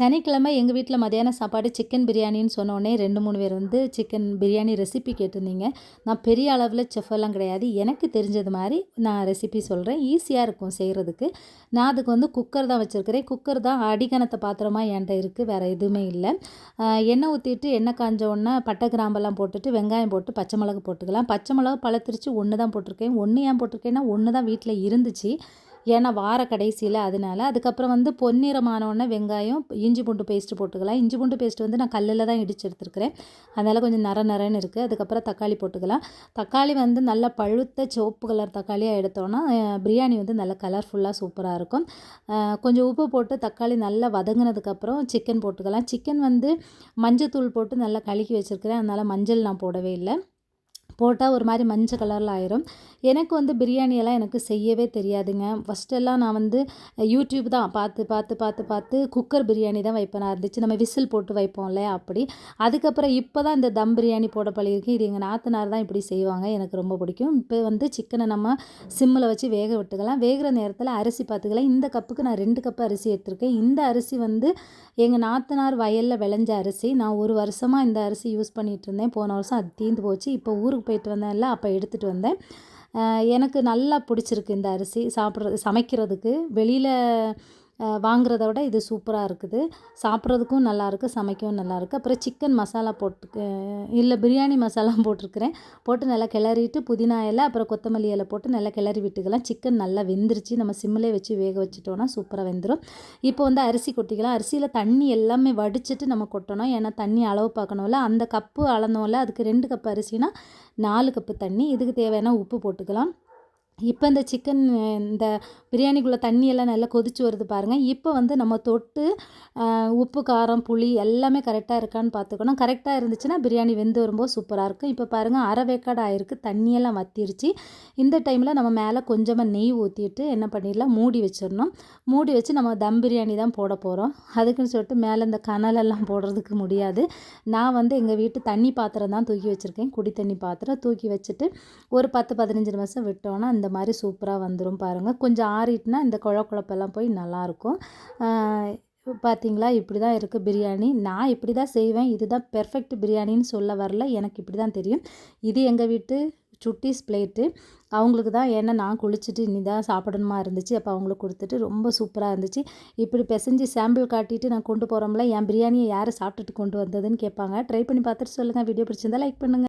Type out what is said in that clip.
சனிக்கிழமை எங்கள் வீட்டில் மதியானம் சாப்பாடு சிக்கன் பிரியாணின்னு சொன்னோடனே ரெண்டு மூணு பேர் வந்து சிக்கன் பிரியாணி ரெசிபி கேட்டிருந்தீங்க. நான் பெரிய அளவில் செஃபெல்லாம் கிடையாது. எனக்கு தெரிஞ்சது மாதிரி நான் ரெசிபி சொல்கிறேன் ஈஸியாக இருக்கும் செய்கிறதுக்கு நான் அதுக்கு வந்து குக்கர் தான் வச்சுருக்கிறேன். குக்கர் தான் அடிக்கணத்த பாத்திரமாக என்கிட்ட இருக்குது வேறு எதுவுமே இல்லை. எண்ணெய் ஊற்றிட்டு எண்ணெய் காஞ்ச உடனே பட்டை கிராம்பெல்லாம் போட்டுட்டு வெங்காயம் போட்டு பச்சை மிளகு போட்டுக்கலாம். பச்சை மிளகு பழத்திரிச்சு ஒன்று தான் போட்டிருக்கேன். ஒன்று ஏன் போட்டிருக்கேன்னா ஒன்று தான் வீட்டில் இருந்துச்சு. ஏன்னா வார கடைசியில் அதனால. அதுக்கப்புறம் வந்து பொன்னிறமானோடனே வெங்காயம் இஞ்சி பூண்டு பேஸ்ட்டு போட்டுக்கலாம். இஞ்சி பூண்டு பேஸ்ட் வந்து நான் கல்லில் தான் இடிச்சு எடுத்துருக்கிறேன். அதனால் கொஞ்சம் நர நரன்னு இருக்குது அதுக்கப்புறம் தக்காளி போட்டுக்கலாம். தக்காளி வந்து நல்லா பழுத்த சிவப்பு கலர் தக்காளியாக எடுத்தோன்னா பிரியாணி வந்து நல்லா கலர்ஃபுல்லாக சூப்பராக இருக்கும். கொஞ்சம் உப்பு போட்டு தக்காளி நல்லா வதங்கினதுக்கப்புறம் சிக்கன் போட்டுக்கலாம். சிக்கன் வந்து மஞ்சத்தூள் போட்டு நல்லா கழுக்கி வச்சுருக்கிறேன். அதனால் மஞ்சள் நான் போடவே இல்லை. போட்டால் ஒரு மாதிரி மஞ்சள் கலரில் ஆயிரும். எனக்கு வந்து பிரியாணியெல்லாம் எனக்கு செய்யவே தெரியாதுங்க. ஃபஸ்ட்டெல்லாம் நான் வந்து யூடியூப் தான் பார்த்து பார்த்து பார்த்து பார்த்து குக்கர் பிரியாணி தான் வைப்பேனா. இருந்துச்சு நம்ம விசில் போட்டு வைப்போம்ல அப்படி. அதுக்கப்புறம் இப்போ தான் இந்த தம் பிரியாணி போட பழகிருக்கு. இது எங்கள் நாத்தனார் தான் இப்படி செய்வாங்க. எனக்கு ரொம்ப பிடிக்கும். இப்போ வந்து சிக்கனை நம்ம சிம்மில் வச்சு வேக விட்டுக்கலாம். வேகிற நேரத்தில் அரிசி பார்த்துக்கலாம் இந்த கப்புக்கு நான் ரெண்டு கப்பு அரிசி எடுத்திருக்கேன். இந்த அரிசி வந்து எங்கள் நாத்தனார் வயலில் விளைஞ்ச அரிசி. நான் ஒரு வருஷமாக இந்த அரிசி யூஸ் பண்ணிகிட்டு இருந்தேன். போன வருஷம் அது தீர்ந்து போச்சு. இப்போ ஊருக்கு போயிட்டு வந்தேன்ல அப்போ எடுத்துகிட்டு வந்தேன். எனக்கு நல்லா பிடிச்சிருக்கு இந்த அரிசி. சாப்பிட்றது சமைக்கிறதுக்கு. வெளியில் வாங்குறத விட இது சூப்பராக இருக்குது. சாப்பிட்றதுக்கும் நல்லாயிருக்கு சமைக்கவும் நல்லாயிருக்கு. அப்புறம் சிக்கன் மசாலா போட்டு இல்லை பிரியாணி மசாலா போட்டிருக்கிறேன். போட்டு நல்லா கிளறிட்டு புதினா இலை அப்புறம் கொத்தமல்லி இலை போட்டு நல்லா கிளறி விட்டுக்கலாம். சிக்கன் நல்லா வெந்துருச்சு. நம்ம சிம்மிலே வச்சு வேக வச்சுட்டோன்னா சூப்பராக வெந்துடும் இப்போ வந்து அரிசி கொட்டிக்கலாம். அரிசியில் தண்ணி எல்லாமே வடிச்சிட்டு நம்ம கொட்டணும். ஏன்னா தண்ணி அளவு பார்க்கணும்ல. அந்த கப்பு அளந்தோம்ல. அதுக்கு ரெண்டு கப் அரிசினா நாலு கப்பு தண்ணி. இதுக்கு தேவையான உப்பு போட்டுக்கலாம். இப்போ இந்த சிக்கன் இந்த பிரியாணிக்குள்ளே தண்ணியெல்லாம் நல்லா கொதிச்சு வருது பாருங்கள் இப்போ வந்து நம்ம தொட்டு உப்பு காரம் புளி எல்லாமே கரெக்டாக இருக்கான்னு பார்த்துக்கணும். கரெக்டாக இருந்துச்சுன்னா பிரியாணி வெந்து வரும்போது சூப்பராக இருக்கும். இப்போ பாருங்கள் அரை வேக்காடு ஆயிருக்கு தண்ணியெல்லாம் வத்திருச்சு. இந்த டைமில் நம்ம மேலே கொஞ்சமாக நெய் ஊற்றிட்டு என்ன பண்ணிடலாம்? மூடி வச்சிடணும். மூடி வச்சு நம்ம தம் பிரியாணி தான் போட போகிறோம் அதுக்குன்னு சொல்லிட்டு மேலே இந்த கனலெல்லாம் போடுறதுக்கு முடியாது. நான் வந்து எங்கள் வீட்டு தண்ணி பாத்திரம் தான் தூக்கி வச்சுருக்கேன். குடி தண்ணி பாத்திரம் தூக்கி வச்சுட்டு ஒரு பத்து பதினஞ்சு நிமிஷம் விட்டோன்னா இந்த மாதிரி சூப்பராக வந்துடும் பாருங்கள் கொஞ்சம் ஆறிட்டுனா இந்த குழ குழப்பெல்லாம் போய் நல்லாயிருக்கும் பார்த்தீங்களா இப்படி தான் இருக்குது பிரியாணி. நான் இப்படி தான் செய்வேன். இதுதான் பெர்ஃபெக்ட் பிரியாணின்னு சொல்ல வரல. எனக்கு இப்படி தான் தெரியும். இது எங்கள் வீட்டு சுட்டிஸ் பிளேட்டு. அவங்களுக்கு தான் ஏன்னா நான் குளிச்சுட்டு இனி தான் சாப்பிடணுமா இருந்துச்சு. அப்போ அவங்களுக்கு கொடுத்துட்டு ரொம்ப சூப்பராக இருந்துச்சு. இப்படி பிசைஞ்சு சாம்பிள் காட்டிட்டு நான் கொண்டு போகிறோம்ல என் பிரியாணியை யார் சாப்பிட்டுட்டு கொண்டு வந்ததுன்னு கேட்பாங்க. ட்ரை பண்ணி பார்த்துட்டு சொல்லுங்கள் வீடியோ பிடிச்சிருந்தா லைக் பண்ணுங்கள்